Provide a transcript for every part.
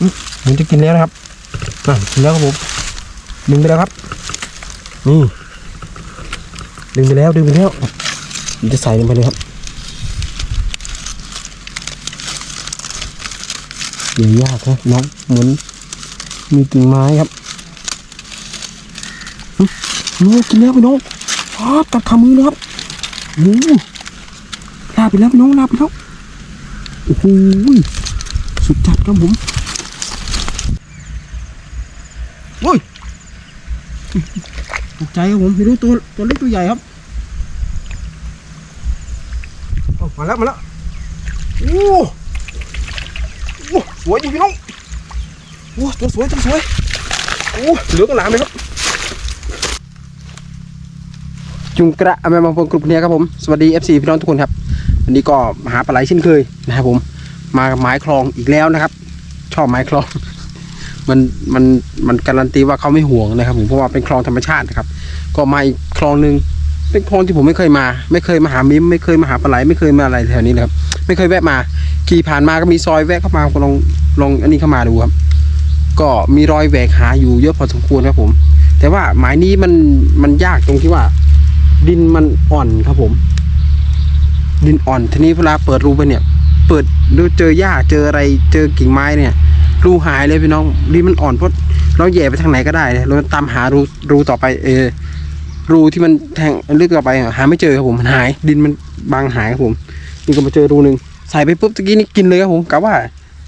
เหมันจะกินแล้วนะครับอะกินแล้วครับผมดึงไปแล้วครับ นี่ดึงไปแล้วดึงไปแล้วมันจะใส่ลงไปเลยครับเดี๋ยวยากนะน้องเหมือนมีกิ่งไม้ครับนี่กินแล้วพี่น้องอ๋อตัดขามือนะครับโอ้ลาไปแล้วพี่น้องลาไปแล้วโอ้โหสุดจัดครับผม โอ้ยตกใจครับผมไม่รู้ตัวตัวเล็กตัวใหญ่ครับเอามาแล้วมาแล้วโอ้โหสวยจริงพี่น้องโอ้ตัวสวยตัวสวยโอ้เหลือกันหลามเลยครับ จุงกระแม่บางพงกรุ๊ปเนี้ยครับผม สวัสดี FC พี่น้องทุกคนครับ วันนี้ก็มาหาปลาไหลเช่นเคยนะครับผม มาไม้คลองอีกแล้วนะครับ ชอบไม้คลอง มันมันมันการันตีว่าเขาไม่ห่วงนะครับผมเพราะว่าเป็นคลองธรรมชาตินะครับ ก็มาอีกคลองหนึ่งเป็นคลองที่ผมไม่เคยมา ไม่เคยมาหามิมไม่เคยมาหาปลาไหลไม่เคยมาอะไรแถวนี้เลยครับ ไม่เคยแวะมาขี่ผ่านมาก็มีซอยแวะเข้ามาก็ลองลองอันนี้เข้ามาดูครับ ก็มีรอยแหวกหาอยู่เยอะพอสมควรครับผม แต่ว่าหมายนี้มันมันยากตรงที่ว่า ดินมันอ่อนครับผม ดินอ่อนทีนี้เวลาเปิดรูไปเนี่ย เปิดดูเจอหญ้าเจออะไรเจอกิ่งไม้เนี่ย รูหายเลยพี่น้องดินมันอ่อนเพราะเราแย่ไปทางไหนก็ได้เนี่ยเราตามหารูรูต่อไปเออรูที่มันแทงลึกต่อไปหาไม่เจอครับผมมันหาย ดินมันบางหายครับผมนี่ก็มาเจอรูหนึ่งใส่ไปปุ๊บตะกี้นี่กินเลยครับผมกะว่า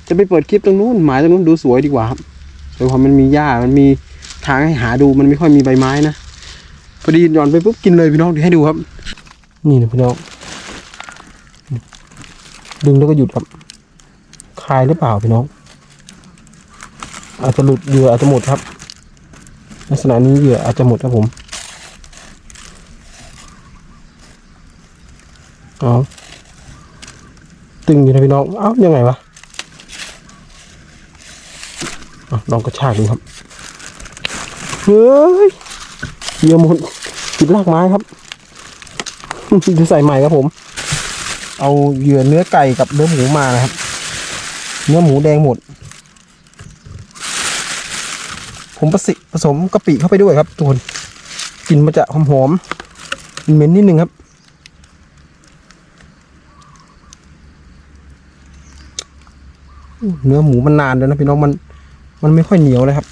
จะไปเปิดคลิปตรงนู้นหมายตรงนู้นดูสวยดีกว่าครับแต่พอมันมีหญ้ามันมีทางให้หาดูมันไม่ค่อยมีใบไม้นะพอดีหย่อนไปปุ๊บกินเลยพี่น้องเดี๋ยวให้ดูครับ นี่นะพี่น้องดึงแล้วก็หยุดครับคลายหรือเปล่าพี่น้อง อาจจะหลุดเหยื่ออาจจะหมดครับ ลักษณะนี้เหยื่ออาจจะหมดครับผมเอาตึงอยู่นะพี่น้องเอ้ายังไงวะอลองกระชากดูครับเฮ้ยเหยื่อหมดติดรากไม้ครับจะใส่ใหม่ครับผม เอาเหยื่อเนื้อไก่กับเนื้อหมูมานะครับ เนื้อหมูแดงหมด ผมผสมผสมกะปิเข้าไปด้วยครับทุกคนกลิ่นมันจะหอมหอมเหม็นนิดนึงครับ เนื้อหมูมันนานเลยนะพี่น้องมัน มันไม่ค่อยเหนียวเลยครับ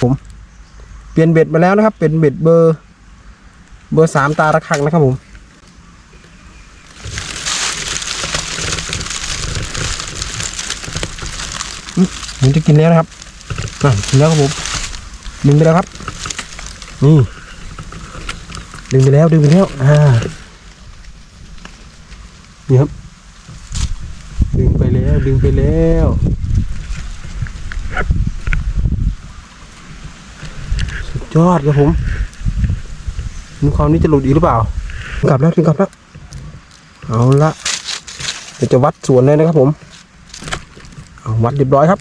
ผมเปลี่ยนเบ็ดมาแล้วนะครับ เป็นเบ็ดเบอร์ เบอร์สามตาระฆังนะครับผมมผมจะกินแล้วนะครับ อะกินแล้วครับผมดึงไปแล้วครับนี่ดึงไปแล้วดึงไปแล้วอ่านี่ครับ ดึงไปแล้วดึงไปแล้วสุดยอดครับผมมีความนี้จะหลุดอีกหรือเปล่า กลับแล้วถึงกลับแล้วเอาละเดี๋ยวจะวัดส่วนเลยนะครับผม เอาวัดเรียบร้อยครับ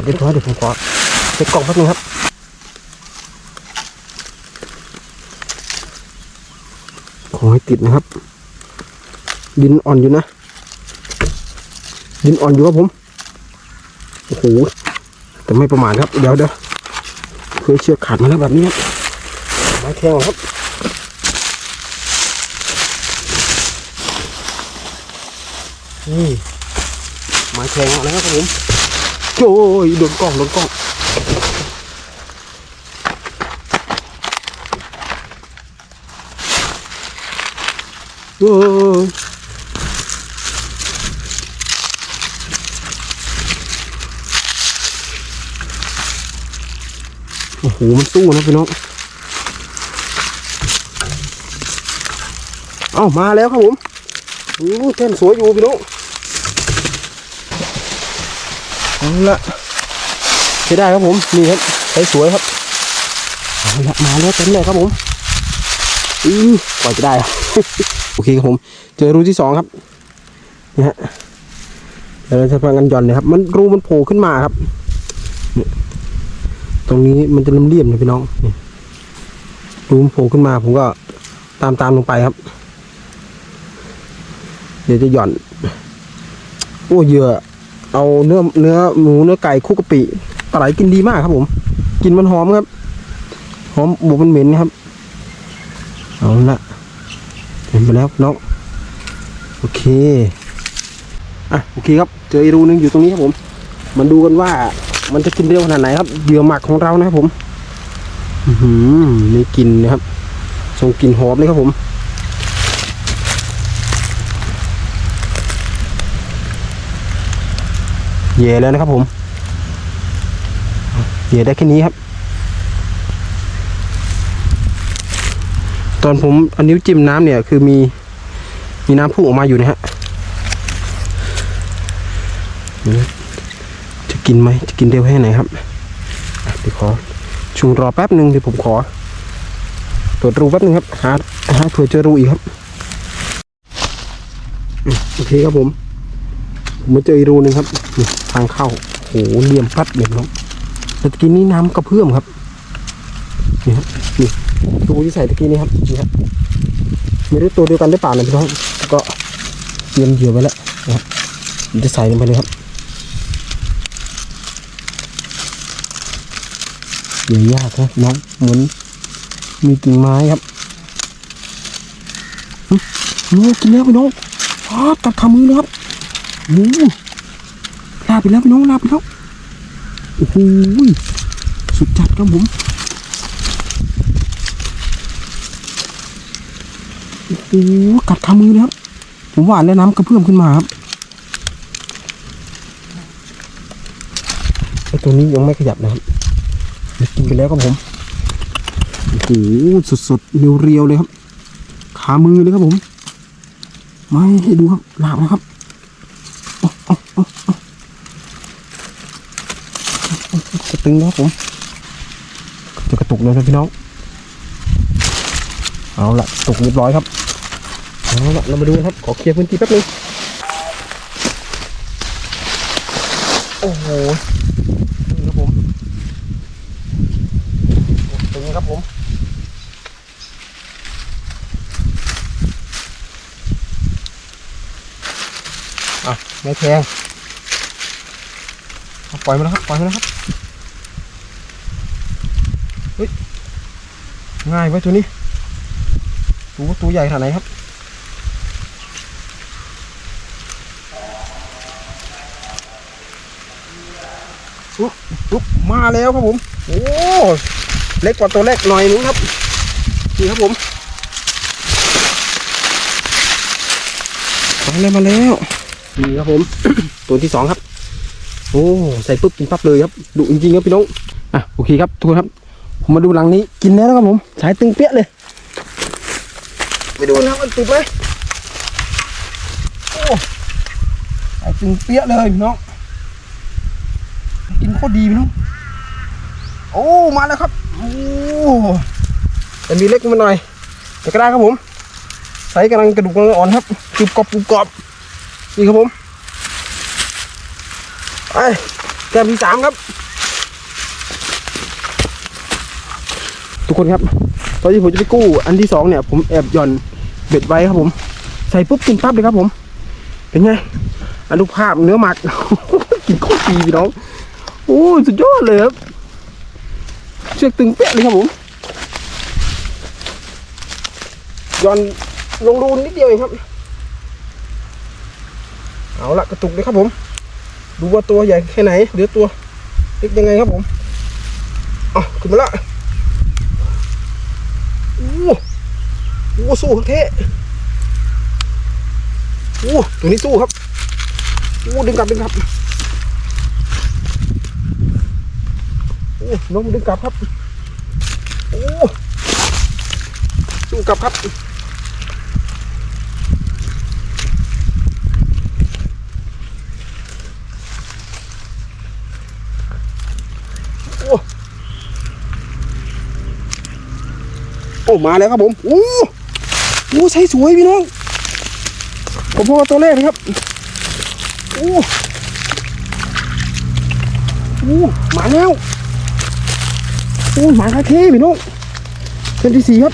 วัดเรียบร้อยเดี๋ยวผมขอเช็คกล่องแป๊บนึงครับขอให้ติดนะครับ ดินอ่อนอยู่นะ ดินอ่อนอยู่ครับผมโอ้โหแต่ไม่ประมาทครับ เดี๋ยวเดี๋ยวเคยเชือกขาดมาแล้วแบบนี้ครับไม้แข็งครับนี่ไม้แข็งแล้วครับผม โอ้ยโดนกล้องโดนกล้องโอ้ยโอ้โห มันสู้นะพี่น้อง เอ้า มาแล้วครับผมโอ้แท่นสวยอยู่พี่น้อง เอา ละใช้ได้ครับผมนี่ครับใช้สวยครับเอาละมาแล้วเต็มเลยครับผมอือกว่าจะได้โอเคครับผม เจอรูที่สองครับนี่ฮะเดี๋ยวเราจะพังกันหย่อนเลยครับ มันรูมันโผล่ขึ้นมาครับตรงนี้มันจะเลี่ยมๆนะพี่น้องนี่รูมโผล่ขึ้นมา ผมก็ตามตามลงไปครับ เดี๋ยวจะหย่อน โอ้เยื่อ เอาเนื้อเนื้อหมูเนื้อไก่คลุกะปิปลาไหลกินดีมากครับ ผม กินมันหอมครับ หอมบวกมันเหม็นครับ เอาละเห็นไปแล้วน้องโอเคอะโอเคครับ เจออีรูนึงอยู่ตรงนี้ครับผม มันดูกันว่ามันจะกินเร็วขนาดไหนครับเหยื่อหมักของเรานะครับผม อือหือนี่กลินนะครับส่งกลิ่นหอมเลยครับผม เหย่แล้วนะครับผมเหย่ได้แค่นี้ครับ ตอนผมเอานิ้วจิ้มน้ำเนี่ยคือมีมีน้ำพุ่งออกมาอยู่นะฮะจะกินไหมจะกินเร็วแค่ไหนครับเดี๋ยวขอชุงรอแป๊บหนึ่งเดี๋ยวผมขอตรวจรูแป๊บหนึ่งครับหาหาเผื่อเจอรูอีกครับ โอเคครับผม มาเจออีรูหนึ่งครับทางเข้าโหเหลี่ยมพัดเหลี่ยมน้องแต่ตะกี้นี้น้ำกระเพื่อมครับนี่ครับนี่รูที่ใส่ตะกี้นี้ครับนี่ครับไม่รู้ตัวเดียวกันหรือเปล่านะพี่น้องก็เตรียมเหยื่อไว้แล้วนะครับจะใส่ลงไปเลยครับเหยื่อยากนะน้องเหมือนมีกิ่งไม้ครับนี่กินแล้วพี่น้องอ๋อกัดขามือนะครับ โอ้โหลาไปแล้วพี่น้องลาไปแล้วโอ้โหสุดจัดครับผมโอ้โหกัดขามือเลยครับ ผมหวานแล้วน้ำกระเพื่อมขึ้นมาครับไอตัวนี้ยังไม่ขยับนะครับกินไปแล้วครับผมโอ้โหสดๆเรียวๆเลยครับ ขามือเลยครับผม ไม่ให้ดูครับลาบนะครับ จะ ตึงครับผมจะกระตุกเลยนะพี่น้อง เอาละตุกเรียบร้อยครับเอาละเรามาดูนะครับ ขอเคลียร์พื้นที่แป๊บนึงโอ้โหนี่ครับผมตึงครับผมอะไม่แพงปล่อยมาแล้วครับ ปล่อยมาแล้วครับ ฮ้ยง่ายไว้ตัวนี้ดูว่าตัวใหญ่ขนาดไหนครับอุ๊บอุ๊บมาแล้วครับผม โอ้เล็กกว่าตัวแรกหน่อยนึงครับนี่ครับผมมาแล้วมาแล้วนี่ครับผม ตัวที่สองครับ โอ้ ใส่ปุ๊บกินปั๊บเลยครับดุจริงๆครับพี่น้อง อะ โอเคครับ ทุกคนครับ ผมมาดูหลังนี้กินแล้วนะครับผม สายตึงเปี้ยเลย ไปดูนะครับมันติดไหมโอ้สายตึงเปี้ยเลยพี่น้อง กินโคตรดีพี่น้อง โอ้ มาแล้วครับ โอ้แต่มีเล็กมาหน่อยแต่ก็ได้ครับผมใส่กำลังกระดูกกำลังอ่อนครับกรุบกรอบกรุบกรอบนี่ครับผมไปแก้มที่สามครับ ทุก คนครับ ตอนที่ผมจะไปกู้อันที่สองเนี่ยผมแอบหย่อนเบ็ดไว้ครับผม ใส่ปุ๊บกินปั๊บเลยครับผม เป็นไงอนุภาพเนื้อหมัก กินโคตรดีพี่น้องโอ้สุดยอดเลยครับ เชือกตึงเป๊ะเลยครับผมย่อนลงรูนนิดเดียวเองครับ เอาละกระตุกเลยครับผม ดูว่าตัวใหญ่แค่ไหน หรือตัวเล็กยังไงครับผมอะขึ้นมาละโอ้โห โอ้สู้ครับเท่โอ้ตัวนี้สู้ครับโอ้ดึงกลับดึงกลับโอ้น้องดึงกลับครับโอ้สู้กลับครับโอ้มาแล้วครับผม โอ้ โหใช้สวยพี่น้องผมพอตัวแรกนะครับโอ้โอ้มาแล้วโอ้มาคาเคพี่น้องเส้นที่สี่ครับ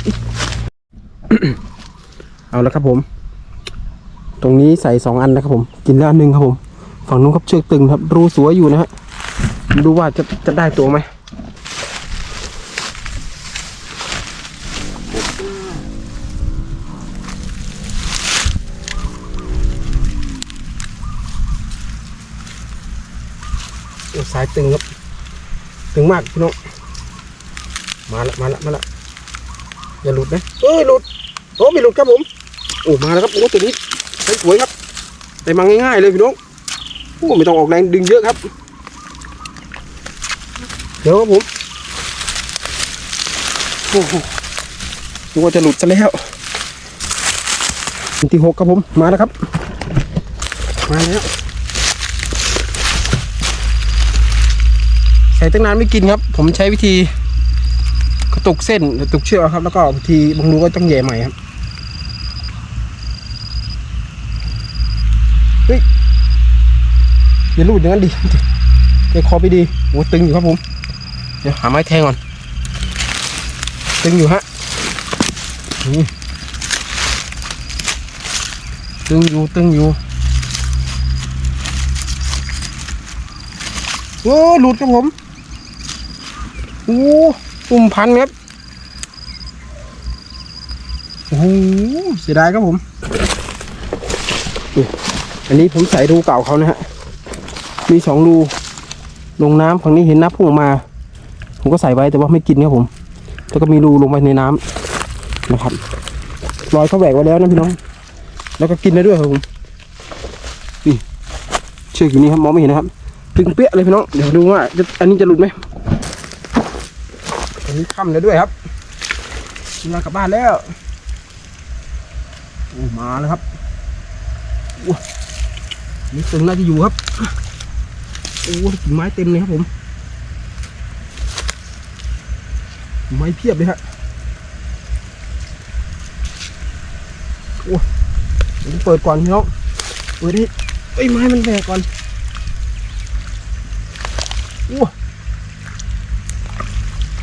เอาแล้วครับผม ตรงนี้ใส่สองอันนะครับผม กินแล้วอันหนึ่งครับผม ฝั่งนู้นครับเชือกตึงครับ รูสวยอยู่นะฮะมาดูว่าจะจะได้ตัวไหม สายตึงครับ ตึงมากพี่น้องมาละมาละมาละอย่าหลุดนะเอ้ยหลุดโอ้ไม่หลุดครับผมโอ้มาแล้วครับโอ้ตัวนี้ใช้สวยครับได้มาง่ายๆเลยพี่น้องโอ้ไม่ต้องออกแรงดึงเยอะครับ เดี๋ยวครับผมโอ้โหนึกว่าจะหลุดซะแล้วที่หกครับผมมาแล้วครับ มาแล้ว ใส่ตั้งนานไม่กินครับ ผมใช้วิธีกระตุกเส้นกระตุกเชือกครับ แล้วก็บางทีบางรูก็ต้องแย่ใหม่ครับเฮ้ยอย่าลูดอย่างนั้นดิเดี๋ยวคอไปดีโอ้ตึงอยู่ครับผม เดี๋ยวหาไม้แทงก่อน ตึงอยู่ฮะนี่ตึงอยู่ตึงอยู่โอ้หลุดครับผม โอ้ปุ่มพันครับโอ้โหเสียดายครับผมอันนี้ผมใส่รูเก่าเขานะฮะ มีสองรู ลงน้ำฝั่งนี้เห็นน้ำพุ่งออกมา ผมก็ใส่ไว้แต่ว่าไม่กินครับผม แล้วก็มีรูลงไปในน้ำนะครับ รอยเขาแหวกไว้แล้วนะพี่น้อง แล้วก็กินได้ด้วยครับผม นี่ เชือกอยู่นี่ครับมองไม่เห็นนะครับตึงเปี้ยเลยพี่น้อง เดี๋ยวดูว่าอันนี้จะหลุดไหม นี้ค่ำแล้วด้วยครับเวลากลับบ้านแล้วโอ้มาแล้วครับโอ้นี่ตึงน่าจะอยู่ครับโอ้กิ่งไม้เต็มเลยครับผมไม้เพียบเลยฮะโอ้ยวผมเปิดก่อนพี่น้องเปิดดิเอ้ไม้มันแหวกก่อนโอ้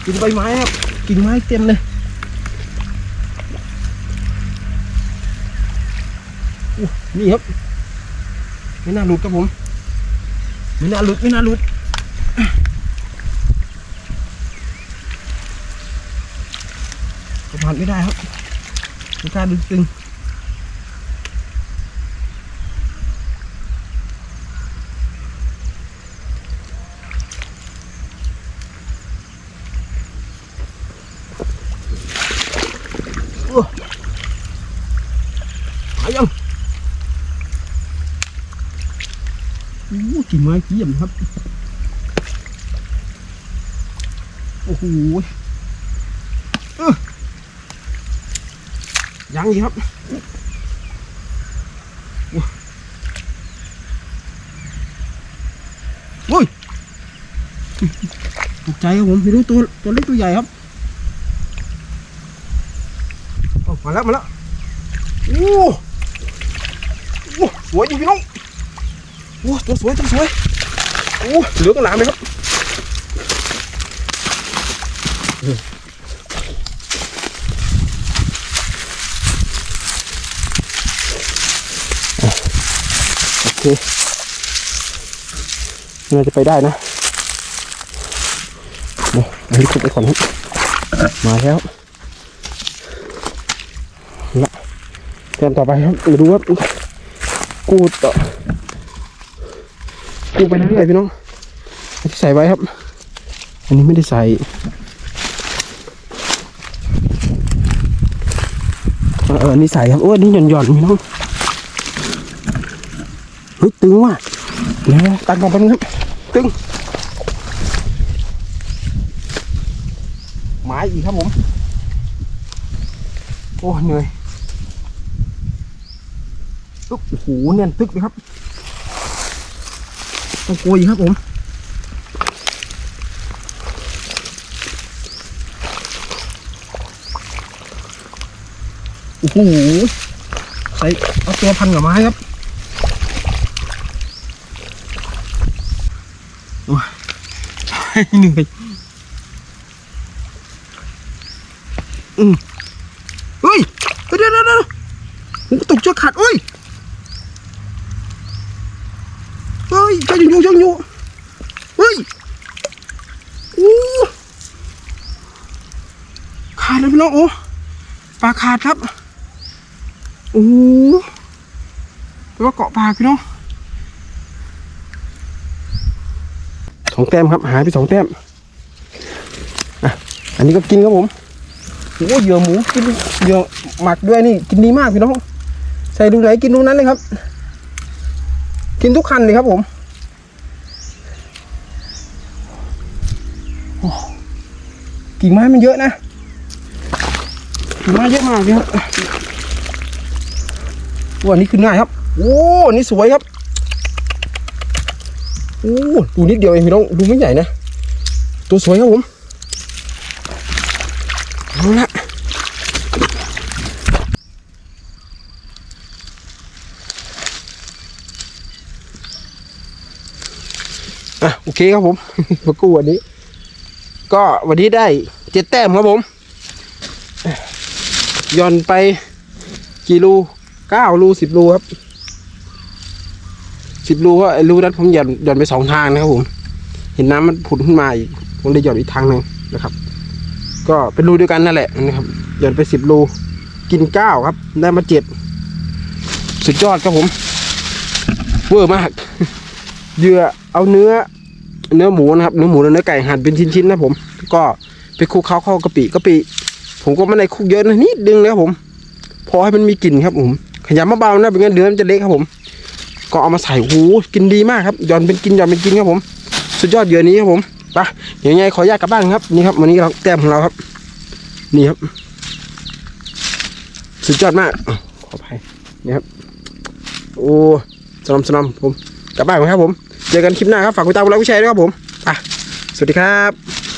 กินใบไม้ครับกิ่งไม้เต็มเลยโอ้นี่ครับ ไม่น่าหลุดครับผม ไม่น่าหลุดไม่น่าหลุดก็ผ่านไม่ได้ครับไม่กล้าดึงตึง หายังโอ้กิ่งไม้เกี่ยมครับ โอ้โหยังอีกครับโอ้ยตกใจครับผมไม่รู้ตัวตัวเล็กตัวใหญ่ครับโอ้ มาแล้วมาแล้วโอ้โอ้สวยจริงพี่น้องโอ้ตัวสวยตัวสวยโอ้เหลืองหลามเลยครับโอเคน่าจะไปได้นะเดี๋ยวอันนี้ขุดไปก่อนครับมาแล้ว ละเตรียมต่อไปครับมาดูว่ากูต่อกูไปเรื่อยๆพี่น้องที่ใส่ไว้ครับ อันนี้ไม่ได้ใส่เออนนี้ใส่ครับโอ้อันนี้หย่อนหย่อนพี่น้องเฮ้ยตึงว่ะเดี๋ยวตัดกอนแป๊บนึงครับตึงไม้อีกครับผม โอ้เหนื่อย ตึ๊บโอ้โหแน่นตึกเลยครับต้องกลัวอีกครับผมโอ้โหใส่เอาตัวพันกับไม้ครับโอ้ยเหนื่อยอืมเฮ้ย เดี๋ยวเดี๋ยวเดี๋ยว เชือกขาดอุ้ยเฮ้ยช่วยอยู่ช่วยอยู่เฮ้ยโอ้ขาดเลยพี่น้องโอ้ปลาขาดครับโอ้แปลว่าเกาะปลาพี่น้องสองแต้มครับ หายไปสองแต้มอะอันนี้ก็กินครับผมโอ้เหยื่อหมูกินเหยื่อหมักด้วยนี่ กินดีมากพี่น้องใส่ดูไหนกินดูนั้นเลยครับ กินทุกคันเลยครับผมกิ่งไม้มันเยอะนะกิ่งไม้เยอะมากเลยครับวันนี้ขึ้นง่ายครับ โอ้อันนี่สวยครับโอ้ดูนิดเดียวเองพี่น้องดูไม่ใหญ่นะ ตัวสวยครับผมเอาละอะโอเคครับผมประกูวันนี้ ก็วันนี้ได้เจ็ดแต้มครับผมย่อนไปกี่รูเก้ารูสิบรูครับสิบรูเพราะไอ้รูนั้นผมหย่อนหย่อนไปสองทางนะครับผม เห็นน้ำมันผุดขึ้นมาอีกผมเลยหย่อนอีกทางหนึ่งนะครับ ก็เป็นรูเดียวกันนั่นแหละนะครับหย่อนไปสิบรูกินเก้าครับ ได้มาเจ็ดสุดยอดครับผม เวอร์มากเหยื่อเอาเนื้อ เนื้อหมูนะครับเนื้อหมูและเนื้อไก่หั่นเป็นชิ้นๆนะผม ก็ไปคลุกเคล้าเข้ากะปิกะปิผมก็ไม่ได้คลุกเยอะนะนิดนึงนะครับผม พอให้มันมีกลิ่นครับผมขยำเบาๆนะเป็นงั้นเนื้อมันจะเละครับผม ก็เอามาใส่หูกินดีมากครับย่อนเป็นกินย่อนเป็นกินครับผม สุดยอดเยื่อนี้ครับผมไปยังไงขออนุญาตกลับบ้านครับนี่ครับวันนี้เราแต้มของเราครับ นี่ครับ สุดยอดมากขออภัยนี่ครับโอ้สนมสนมผมกลับบ้านก่อนครับผม เจอกันคลิปหน้าครับ ฝากกดติดตามกดไลค์กดแชร์ด้วยครับผม อะ สวัสดีครับ